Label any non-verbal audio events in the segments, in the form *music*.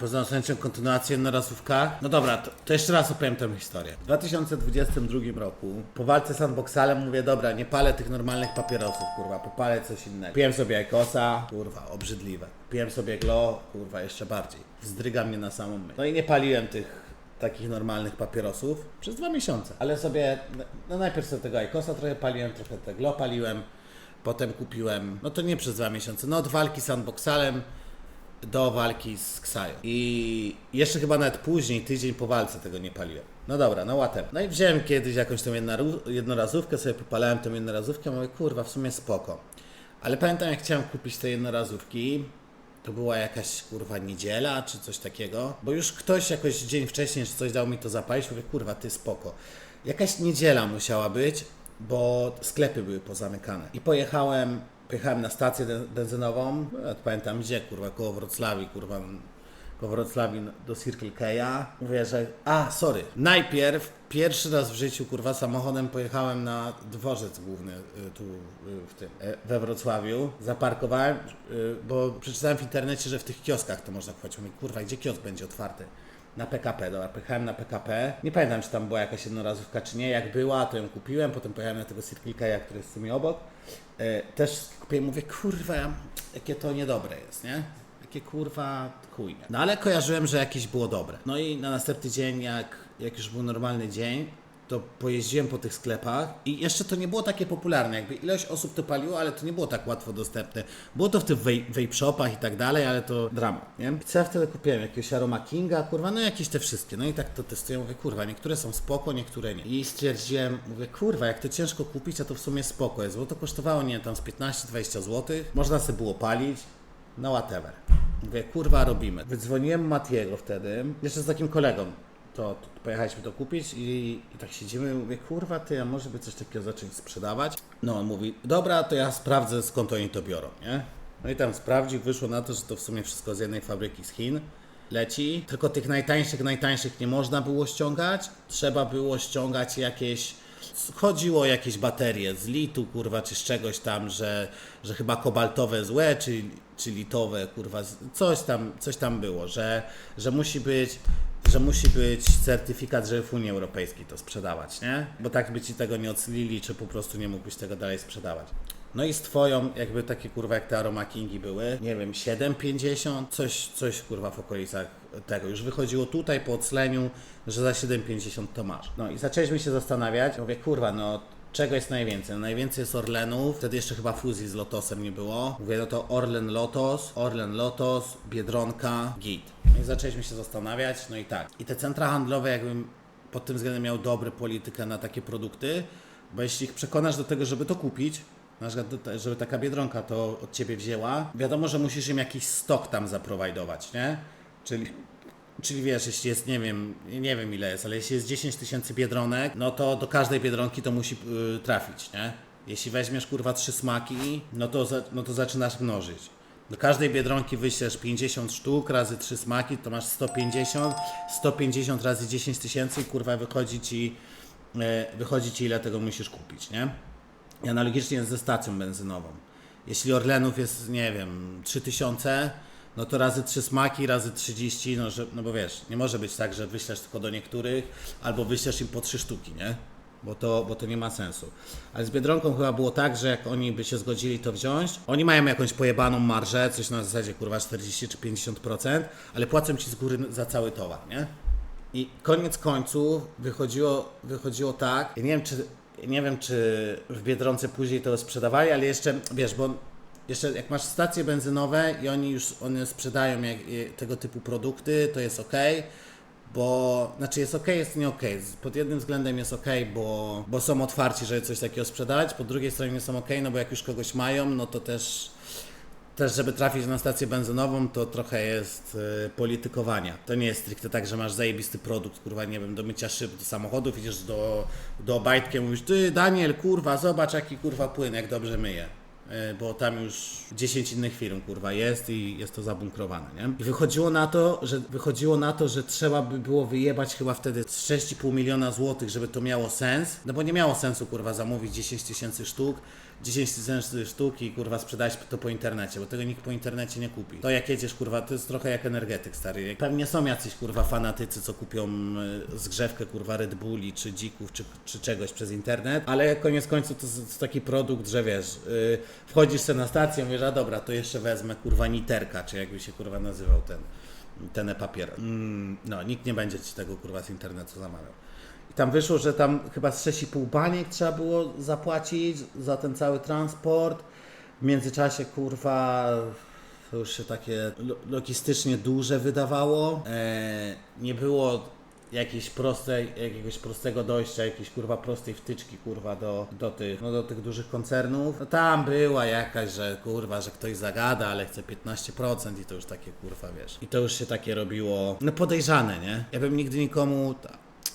Poznającą kontynuację jednorazówka. No dobra, to, to jeszcze raz opowiem tę historię. W 2022 roku po walce z unboxalem mówię, dobra, nie palę tych normalnych papierosów, kurwa, popalę coś innego. Piłem sobie Ecosa, kurwa, obrzydliwe. Piłem sobie Glo, kurwa, jeszcze bardziej. Wzdryga mnie na samą myśl. No i nie paliłem tych takich normalnych papierosów przez dwa miesiące. Ale sobie, no najpierw sobie tego Ecosa trochę paliłem, trochę tego Glo paliłem, potem kupiłem, no to nie przez dwa miesiące, no od walki z unboxalem do walki z Ksajo. I jeszcze chyba nawet później, tydzień po walce tego nie paliłem. No dobra, no łatem. No i wziąłem kiedyś jakąś tą jednorazówkę, sobie popalałem tą jednorazówkę, mówię, kurwa, w sumie spoko. Ale pamiętam, jak chciałem kupić te jednorazówki, to była jakaś kurwa niedziela czy coś takiego, bo już ktoś jakoś dzień wcześniej czy coś dał mi to zapalić, mówię, kurwa, ty spoko. Jakaś niedziela musiała być, bo sklepy były pozamykane. I pojechałem, pojechałem na stację ben- benzynową, nawet pamiętam gdzie, kurwa, koło Wrocławii, kurwa, po Wrocławiu do Circle K'a. Mówię, że. A, sorry. Najpierw pierwszy raz w życiu, kurwa, samochodem pojechałem na dworzec główny y, tu y, w tym, e, we Wrocławiu. Zaparkowałem, y, bo przeczytałem w internecie, że w tych kioskach to można kupować. Mówię, kurwa, gdzie kiosk będzie otwarty? Na PKP, dobra, pojechałem na PKP. Nie pamiętam, czy tam była jakaś jednorazówka, czy nie. Jak była, to ją kupiłem. Potem pojechałem na tego Circle K'a, który jest w sumie obok. E, Też kupiłem, mówię, kurwa, jakie to niedobre jest, nie? Takie kurwa chujnie. No ale kojarzyłem, że jakieś było dobre. No i na następny dzień, jak, jak już był normalny dzień, to pojeździłem po tych sklepach i jeszcze to nie było takie popularne. Jakby ilość osób to paliło, ale to nie było tak łatwo dostępne. Było to w tych vape shopach i tak dalej, ale to dramat, nie? I co ja wtedy kupiłem? Jakiegoś Aroma Kinga, kurwa, no jakieś te wszystkie. No i tak to testuję, mówię, kurwa, niektóre są spoko, niektóre nie. I stwierdziłem, mówię, kurwa, jak to ciężko kupić, a to w sumie spoko jest, bo to kosztowało, nie wiem, tam z 15-20 zł. Można sobie było palić, no whatever. Mówię, kurwa, robimy. Wydzwoniłem Matiego wtedy, jeszcze z takim kolegą. To, to pojechaliśmy to kupić i, i tak siedzimy, mówię, kurwa, ty, a może by coś takiego zacząć sprzedawać? No, on mówi, dobra, to ja sprawdzę skąd oni to biorą, nie? No i tam sprawdził, wyszło na to, że to w sumie wszystko z jednej fabryki z Chin leci. Tylko tych najtańszych, najtańszych nie można było ściągać. Trzeba było ściągać jakieś. Chodziło o jakieś baterie z litu, kurwa, czy z czegoś tam, że, że chyba kobaltowe złe, czy, czy litowe, kurwa, coś tam, coś tam było, że, że musi być. Że musi być certyfikat, żeby w Unii Europejskiej to sprzedawać, nie? Bo tak by ci tego nie oclili, czy po prostu nie mógłbyś tego dalej sprzedawać. No i z twoją, jakby takie kurwa jak te Aroma Kingi były, nie wiem, 7,50, coś, coś kurwa w okolicach tego. Już wychodziło tutaj po ocleniu, że za 7,50 to masz. No i zaczęliśmy się zastanawiać, mówię, kurwa, no czego jest najwięcej? No najwięcej jest Orlenów, wtedy jeszcze chyba fuzji z Lotosem nie było. Mówię, no to Orlen Lotos, Orlen Lotos, Biedronka, Git. No i zaczęliśmy się zastanawiać, no i tak. I te centra handlowe jakbym pod tym względem miał dobrą politykę na takie produkty, bo jeśli ich przekonasz do tego, żeby to kupić, na przykład, żeby taka biedronka to od ciebie wzięła, wiadomo, że musisz im jakiś stok tam zaprowajdować, nie? Czyli, czyli wiesz, jeśli jest, nie wiem, nie wiem ile jest, ale jeśli jest 10 tysięcy biedronek, no to do każdej biedronki to musi y, trafić, nie? Jeśli weźmiesz kurwa trzy smaki, no to, no to zaczynasz mnożyć. Do każdej biedronki wyślesz 50 sztuk razy 3 smaki, to masz 150, 150 razy 10 tysięcy i kurwa wychodzi ci, e, wychodzi ci ile tego musisz kupić, nie? I analogicznie jest ze stacją benzynową. Jeśli Orlenów jest, nie wiem, 3000, no to razy 3 smaki, razy 30, no, że, no bo wiesz, nie może być tak, że wyślesz tylko do niektórych, albo wyślesz im po 3 sztuki, nie? Bo to, bo to nie ma sensu. Ale z Biedronką chyba było tak, że jak oni by się zgodzili to wziąć, oni mają jakąś pojebaną marżę, coś na zasadzie kurwa 40 czy 50%, ale płacą ci z góry za cały towar, nie? I koniec końców wychodziło, wychodziło tak. Ja nie wiem, czy nie wiem, czy w Biedronce później to sprzedawali, ale jeszcze wiesz, bo jeszcze jak masz stacje benzynowe i oni już one sprzedają jak, e, tego typu produkty, to jest ok. Bo, znaczy jest ok, jest nie ok. Pod jednym względem jest ok, bo, bo są otwarci, żeby coś takiego sprzedawać. Po drugiej stronie nie są ok, no bo jak już kogoś mają, no to też też, żeby trafić na stację benzynową, to trochę jest y, politykowania. To nie jest stricte tak, że masz zajebisty produkt, kurwa, nie wiem, do mycia szyb, do samochodów, idziesz do, do Obajtkiem, mówisz, ty Daniel, kurwa, zobacz jaki kurwa płyn, jak dobrze myje. Y, Bo tam już 10 innych firm, kurwa, jest i jest to zabunkrowane, nie? I wychodziło na to, że wychodziło na to, że trzeba by było wyjebać chyba wtedy z 6,5 miliona złotych, żeby to miało sens. No bo nie miało sensu, kurwa, zamówić 10 tysięcy sztuk 10 tysięcy sztuk i kurwa sprzedać to po internecie, bo tego nikt po internecie nie kupi. To jak jedziesz kurwa, to jest trochę jak energetyk stary. Pewnie są jacyś kurwa fanatycy, co kupią y, zgrzewkę kurwa Red Bulli, czy dzików, czy, czy czegoś przez internet, ale koniec końców to jest taki produkt, że wiesz, y, wchodzisz sobie na stację, mówisz, a dobra, to jeszcze wezmę kurwa niterka, czy jakby się kurwa nazywał ten ten e-papier. Mm, no, nikt nie będzie ci tego kurwa z internetu zamawiał. Tam wyszło, że tam chyba z 6,5 baniek trzeba było zapłacić za ten cały transport. W międzyczasie kurwa to już się takie lo- logistycznie duże wydawało. E, nie było jakiejś prostej, jakiegoś prostego dojścia, jakiejś kurwa prostej wtyczki kurwa do, do, tych, no, do tych dużych koncernów. No, tam była jakaś, że kurwa, że ktoś zagada, ale chce 15% i to już takie kurwa wiesz. I to już się takie robiło, no podejrzane, nie? Ja bym nigdy nikomu,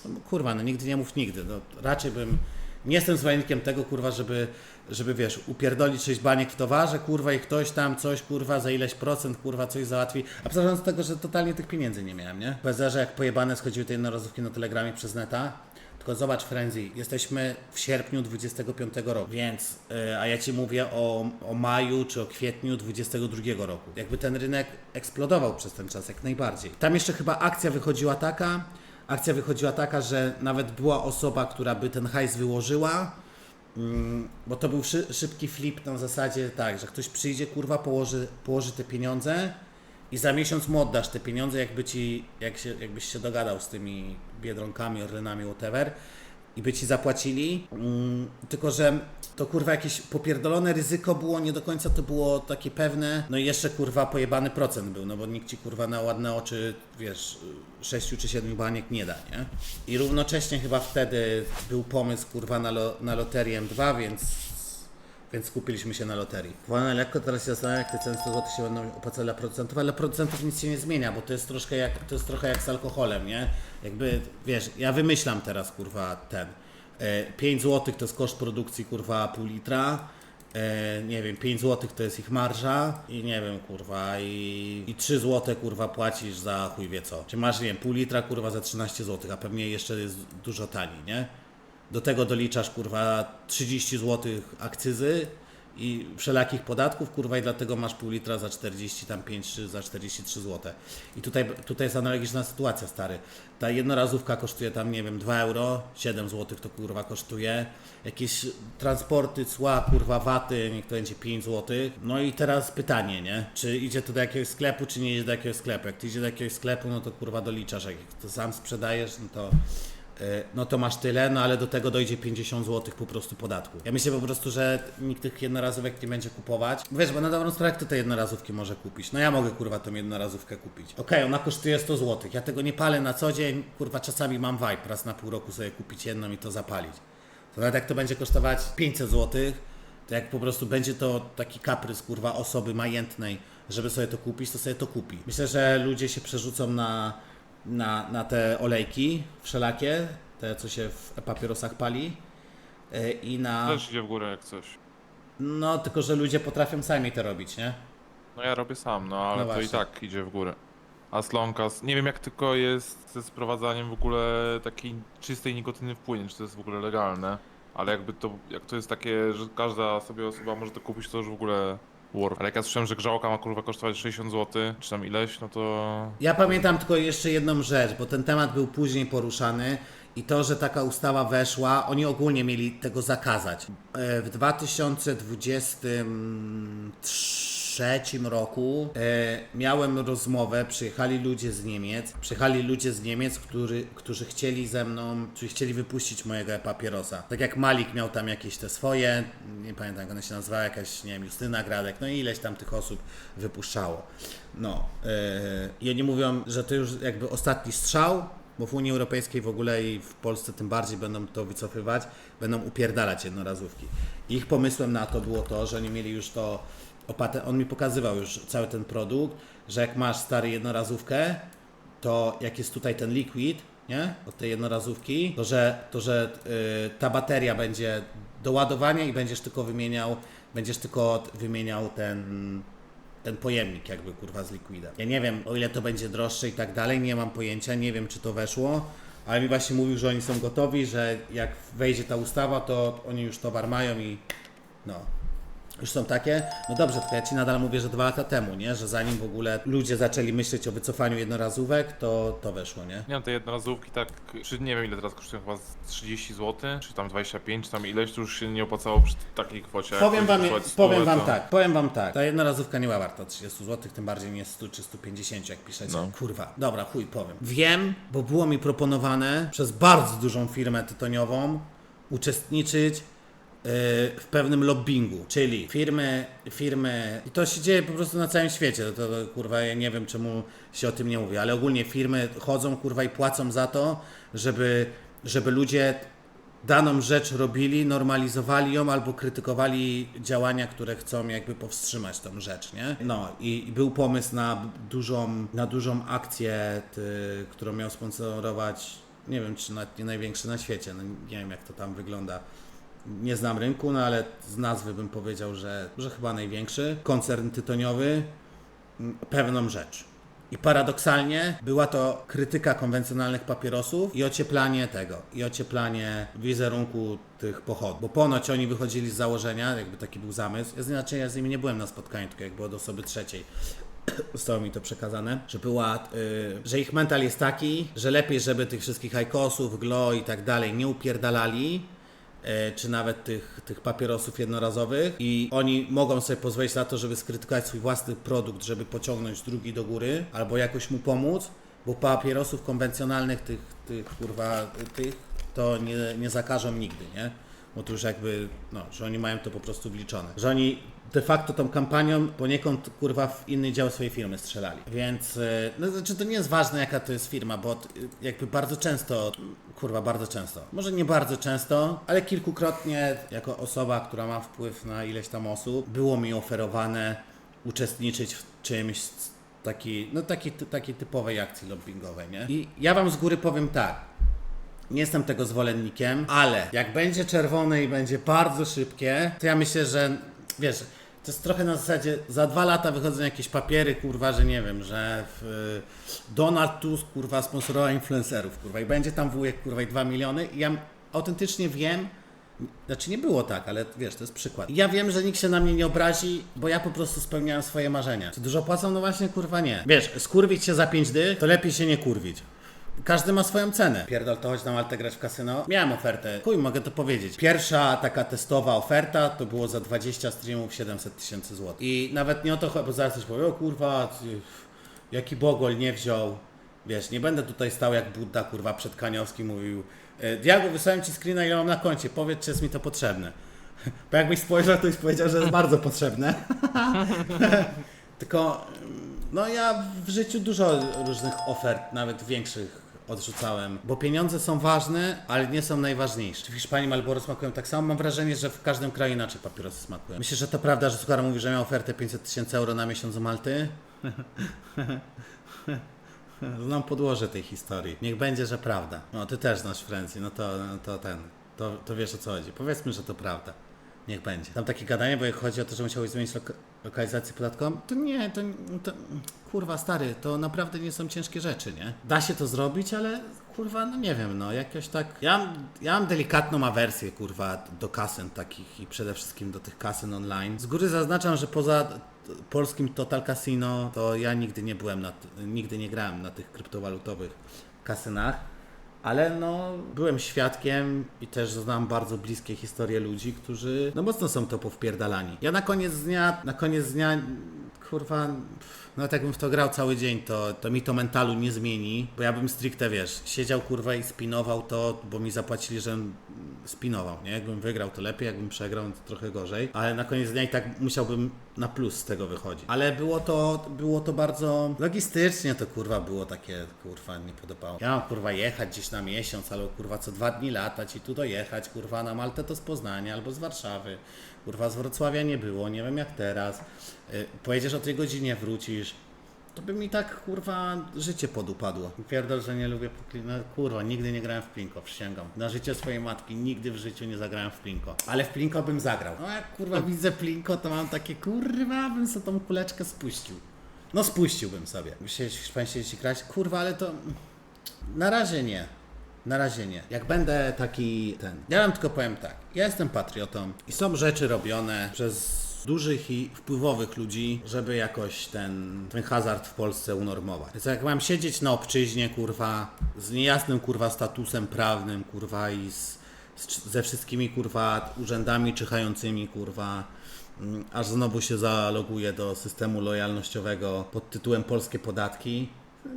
no, kurwa, no nigdy nie mów nigdy, no raczej bym nie jestem zwolennikiem tego, kurwa, żeby, żeby wiesz, upierdolić sześć baniek w towarze, kurwa, i ktoś tam coś, kurwa, za ileś procent, kurwa, coś załatwi. Abstrahując od tego, że totalnie tych pieniędzy nie miałem, nie? Bez że jak pojebane schodziły te jednorazówki na telegramie przez neta, tylko zobacz, Frenzy, jesteśmy w sierpniu 25 roku, więc, yy, a ja ci mówię o, o maju czy o kwietniu 22 roku. Jakby ten rynek eksplodował przez ten czas, jak najbardziej. Tam jeszcze chyba akcja wychodziła taka, akcja wychodziła taka, że nawet była osoba, która by ten hajs wyłożyła, mm, bo to był szy, szybki flip na zasadzie tak, że ktoś przyjdzie, kurwa, położy, położy te pieniądze i za miesiąc mu oddasz te pieniądze, jakby ci, jak się, jakbyś się dogadał z tymi biedronkami, orlenami, whatever i by ci zapłacili, mm, tylko że to kurwa jakieś popierdolone ryzyko było, nie do końca to było takie pewne, no i jeszcze kurwa pojebany procent był, no bo nikt ci kurwa na ładne oczy, wiesz, sześciu czy siedmiu baniek nie da, nie? I równocześnie chyba wtedy był pomysł kurwa na, lo, na loterię M2, więc więc skupiliśmy się na loterii. Wolne lekko, teraz się zastanawiam, jak te ceny 100 zł się będą opłacały dla producentów, ale dla producentów nic się nie zmienia, bo to jest troszkę jak, to jest trochę jak z alkoholem, nie? Jakby, wiesz, ja wymyślam teraz, kurwa, ten. E, 5 zł to jest koszt produkcji, kurwa, pół litra. E, nie wiem, 5 zł to jest ich marża i nie wiem, kurwa, i, i 3 zł, kurwa, płacisz za chuj wie co. Czy masz, nie wiem, pół litra, kurwa, za 13 zł, a pewnie jeszcze jest dużo taniej, nie? Do tego doliczasz kurwa 30 zł akcyzy i wszelakich podatków, kurwa, i dlatego masz pół litra za 45 czy za 43 zł. I tutaj, tutaj jest analogiczna sytuacja, stary. Ta jednorazówka kosztuje tam, nie wiem, 2 euro, 7 zł to kurwa kosztuje. Jakieś transporty, cła, kurwa, waty, niech to będzie 5 zł. No i teraz pytanie, nie? Czy idzie to do jakiegoś sklepu, czy nie idzie do jakiegoś sklepu? Jak ty idzie do jakiegoś sklepu, no to kurwa doliczasz. Jak to sam sprzedajesz, no to no to masz tyle, no ale do tego dojdzie 50 zł po prostu podatku. Ja myślę po prostu, że nikt tych jednorazówek nie będzie kupować. Wiesz, bo na dobrą sprawę kto te jednorazówki może kupić? No ja mogę kurwa tą jednorazówkę kupić. Okej, ona kosztuje 100 zł. Ja tego nie palę na co dzień, kurwa czasami mam vibe, raz na pół roku sobie kupić jedną i to zapalić. To nawet jak to będzie kosztować 500 zł, to jak po prostu będzie to taki kaprys kurwa osoby majętnej, żeby sobie to kupić, to sobie to kupi. Myślę, że ludzie się przerzucą na na, na te olejki wszelakie, te co się w papierosach pali e, i na... Też idzie w górę jak coś. No, tylko że ludzie potrafią sami to robić, nie? No ja robię sam, no ale No to i właśnie. tak idzie w górę. A slonkas, nie wiem jak tylko jest ze sprowadzaniem w ogóle takiej czystej nikotyny w płynie, czy to jest w ogóle legalne. Ale jakby to, jak to jest takie, że każda sobie osoba może to kupić, to już w ogóle Ale jak ja słyszałem, że grzałka ma kurwa kosztować 60 zł, czy tam ileś, no to... Ja pamiętam tylko jeszcze jedną rzecz, bo ten temat był później poruszany i to, że taka ustawa weszła, oni ogólnie mieli tego zakazać. E, W 2023 roku e, miałem rozmowę, przyjechali ludzie z Niemiec, przyjechali ludzie z Niemiec, który, którzy chcieli ze mną, czyli chcieli wypuścić mojego papierosa. Tak jak Malik miał tam jakieś te swoje, nie pamiętam jak ona się nazywała, jakaś, nie wiem, Justyna Gradek, no i ileś tam tych osób wypuszczało. No, yy, i oni mówią, że to już jakby ostatni strzał, bo w Unii Europejskiej w ogóle i w Polsce tym bardziej będą to wycofywać, będą upierdalać jednorazówki. Ich pomysłem na to było to, że oni mieli już to opate, on mi pokazywał już cały ten produkt, że jak masz stary jednorazówkę, to jak jest tutaj ten liquid, nie? Od tej jednorazówki, to że, to, że y, ta bateria będzie do ładowania i będziesz tylko wymieniał, będziesz tylko wymieniał ten, ten pojemnik jakby kurwa z liquidem. Ja nie wiem o ile to będzie droższe i tak dalej, nie mam pojęcia, nie wiem czy to weszło, ale mi właśnie mówił, że oni są gotowi, że jak wejdzie ta ustawa, to oni już towar mają i no, Już są takie? No dobrze, tylko ja ci nadal mówię, że dwa lata temu, nie? Że zanim w ogóle ludzie zaczęli myśleć o wycofaniu jednorazówek, to to weszło, nie? Nie wiem, te jednorazówki tak, czy nie wiem ile teraz kosztują, chyba z 30 zł, czy tam 25, czy tam ileś, to już się nie opłacało przy takiej kwocie. Powiem wam, powiem wam to- tak, powiem wam tak. Ta jednorazówka nie była warta 30 zł, tym bardziej nie 100 czy 150, jak piszecie. No. Kurwa, dobra, chuj powiem. Wiem, bo było mi proponowane przez bardzo dużą firmę tytoniową uczestniczyć w pewnym lobbingu, czyli firmy, firmy, i to się dzieje po prostu na całym świecie, to, to kurwa, ja nie wiem czemu się o tym nie mówi, ale ogólnie firmy chodzą kurwa i płacą za to, żeby, żeby ludzie daną rzecz robili, normalizowali ją albo krytykowali działania, które chcą jakby powstrzymać tą rzecz, nie? No i, i był pomysł na dużą, na dużą akcję, ty, którą miał sponsorować, nie wiem czy nawet nie największy na świecie, no nie wiem jak to tam wygląda. Nie znam rynku, no ale z nazwy bym powiedział, że, że chyba największy. Koncern tytoniowy, m, pewną rzecz. I paradoksalnie była to krytyka konwencjonalnych papierosów i ocieplanie tego, i ocieplanie wizerunku tych pochodów. Bo ponoć oni wychodzili z założenia, jakby taki był zamysł. Ja znaczy ja z nimi nie byłem na spotkaniu, tylko jakby od osoby trzeciej. *coughs* Zostało mi to przekazane, że była, y, że ich mental jest taki, że lepiej, żeby tych wszystkich ajkosów, glo i tak dalej nie upierdalali, czy nawet tych, tych papierosów jednorazowych i oni mogą sobie pozwolić na to, żeby skrytykować swój własny produkt, żeby pociągnąć drugi do góry albo jakoś mu pomóc, bo papierosów konwencjonalnych tych, tych kurwa, tych to nie, nie zakażą nigdy, nie? Bo to już jakby, no, że oni mają to po prostu wliczone. Że oni de facto tą kampanią poniekąd kurwa w inny dział swojej firmy strzelali. Więc, e, no znaczy to nie jest ważne jaka to jest firma, bo t- jakby bardzo często, kurwa bardzo często, może nie bardzo często, ale kilkukrotnie jako osoba, która ma wpływ na ileś tam osób, było mi oferowane uczestniczyć w czymś takiej, no takiej, takiej typowej akcji lobbyingowej, nie? I ja wam z góry powiem tak, nie jestem tego zwolennikiem, ale jak będzie czerwone i będzie bardzo szybkie, to ja myślę, że wiesz, to jest trochę na zasadzie, za dwa lata wychodzą jakieś papiery, kurwa, że nie wiem, że w, Donald Tusk, kurwa, sponsorował influencerów, kurwa, i będzie tam wujek, kurwa, i dwa miliony i ja autentycznie wiem, znaczy nie było tak, ale wiesz, to jest przykład. Ja wiem, że nikt się na mnie nie obrazi, bo ja po prostu spełniałem swoje marzenia. Czy dużo płacą? No właśnie, kurwa, nie. Wiesz, skurwić się za 5 dy, to lepiej się nie kurwić. Każdy ma swoją cenę. Pierdol, to chodź na Maltę grać w kasyno. Miałem ofertę. Chuj, mogę to powiedzieć. Pierwsza taka testowa oferta to było za 20 streamów 700 tysięcy złotych. I nawet nie o to bo zaraz ktoś powie, o kurwa, jaki bogol nie wziął. Wiesz, nie będę tutaj stał jak Budda, kurwa, przed Kaniowskim mówił e, Diago, wysłałem ci screena, ile mam na koncie, powiedz, czy jest mi to potrzebne. *laughs* Bo jakbyś spojrzał, to byś powiedział, że jest bardzo potrzebne. *laughs* Tylko, no ja w życiu dużo różnych ofert, nawet większych odrzucałem, bo pieniądze są ważne, ale nie są najważniejsze. Czy w Hiszpanii Marlboro smakują tak samo? Mam wrażenie, że w każdym kraju inaczej papierosy smakują. Myślę, że to prawda, że Suchara mówi, że miał ofertę 500 tysięcy euro na miesiąc z Malty? *laughs* Znam podłoże tej historii. Niech będzie, że prawda. No, ty też znasz Francję, no to, no to ten, to, to wiesz o co chodzi. Powiedzmy, że to prawda. Niech będzie. Tam takie gadanie, bo jak chodzi o to, że musiałeś zmienić loka- lokalizację podatkową, to nie, to, to kurwa stary, to naprawdę nie są ciężkie rzeczy, nie? Da się to zrobić, ale kurwa, no nie wiem, no jakoś tak. Ja, mam- ja mam delikatną awersję, kurwa, do kasyn takich i przede wszystkim do tych kasyn online. Z góry zaznaczam, że poza polskim Total Casino, to ja nigdy nie byłem na, nigdy nie grałem na tych kryptowalutowych kasynach. Ale no, byłem świadkiem i też znam bardzo bliskie historie ludzi, którzy no mocno są to powpierdalani. Ja na koniec dnia, na koniec dnia, kurwa, no jakbym w to grał cały dzień, to, to mi to mentalu nie zmieni, bo ja bym stricte, wiesz, siedział kurwa i spinował to, bo mi zapłacili, żebym spinował, nie? Jakbym wygrał to lepiej, jakbym przegrał to trochę gorzej, ale na koniec dnia i tak musiałbym na plus z tego wychodzić. Ale było to, było to bardzo logistycznie to kurwa było takie, kurwa, nie podobało. Ja mam kurwa jechać gdzieś na miesiąc, albo kurwa co dwa dni latać i tu dojechać, kurwa na Maltę to z Poznania albo z Warszawy. Kurwa z Wrocławia nie było, nie wiem jak teraz. Y, pojedziesz o tej godzinie, wrócisz. To by mi tak, kurwa, życie podupadło. Pierdol, że nie lubię. No kurwa, nigdy nie grałem w Plinko, przysięgam. Na życie swojej matki nigdy w życiu nie zagrałem w Plinko. Ale w Plinko bym zagrał. No jak kurwa widzę Plinko, to mam takie, kurwa, bym sobie tą kuleczkę spuścił. No spuściłbym sobie. Hiszpanii siedzieć grać? Kurwa, ale to... Na razie nie. Na razie nie. Jak będę taki ten. Ja wam tylko powiem tak. Ja jestem patriotą i są rzeczy robione przez dużych i wpływowych ludzi, żeby jakoś ten, ten hazard w Polsce unormować. Więc jak mam siedzieć na obczyźnie, kurwa, z niejasnym, kurwa, statusem prawnym, kurwa, i z, z, ze wszystkimi, kurwa, urzędami czyhającymi, kurwa, mm, aż znowu się zaloguję do systemu lojalnościowego pod tytułem Polskie Podatki,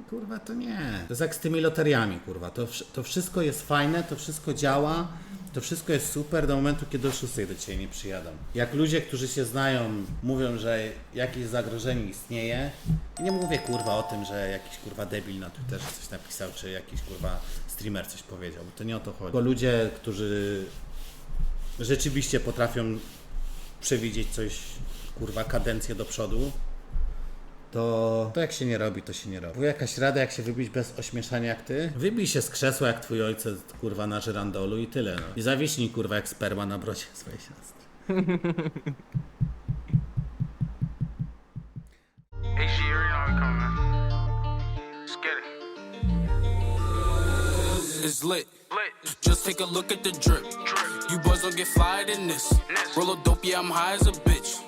Kurwa, to nie. To jest jak z tymi loteriami, kurwa. To, to wszystko jest fajne, to wszystko działa, to wszystko jest super do momentu, kiedy do szóstej do ciebie nie przyjadą. Jak ludzie, którzy się znają, mówią, że jakieś zagrożenie istnieje, i nie mówię kurwa o tym, że jakiś kurwa debil na Twitterze coś napisał, czy jakiś kurwa streamer coś powiedział, bo to nie o to chodzi. Tylko ludzie, którzy rzeczywiście potrafią przewidzieć coś, kurwa, kadencję do przodu, to, to jak się nie robi, to się nie robi. Była jakaś rada, jak się wybić bez ośmieszania jak ty? Wybij się z krzesła jak twój ojciec, kurwa, na żyrandolu i tyle, no. I zawiśnij, kurwa, jak sperma na brocie swojej siostry. Hey, know we coming. Let's get it. It's lit. Lit. Just take a look at the drip. You boys don't get flyer than this. Roll a dope, yeah, I'm high as a bitch.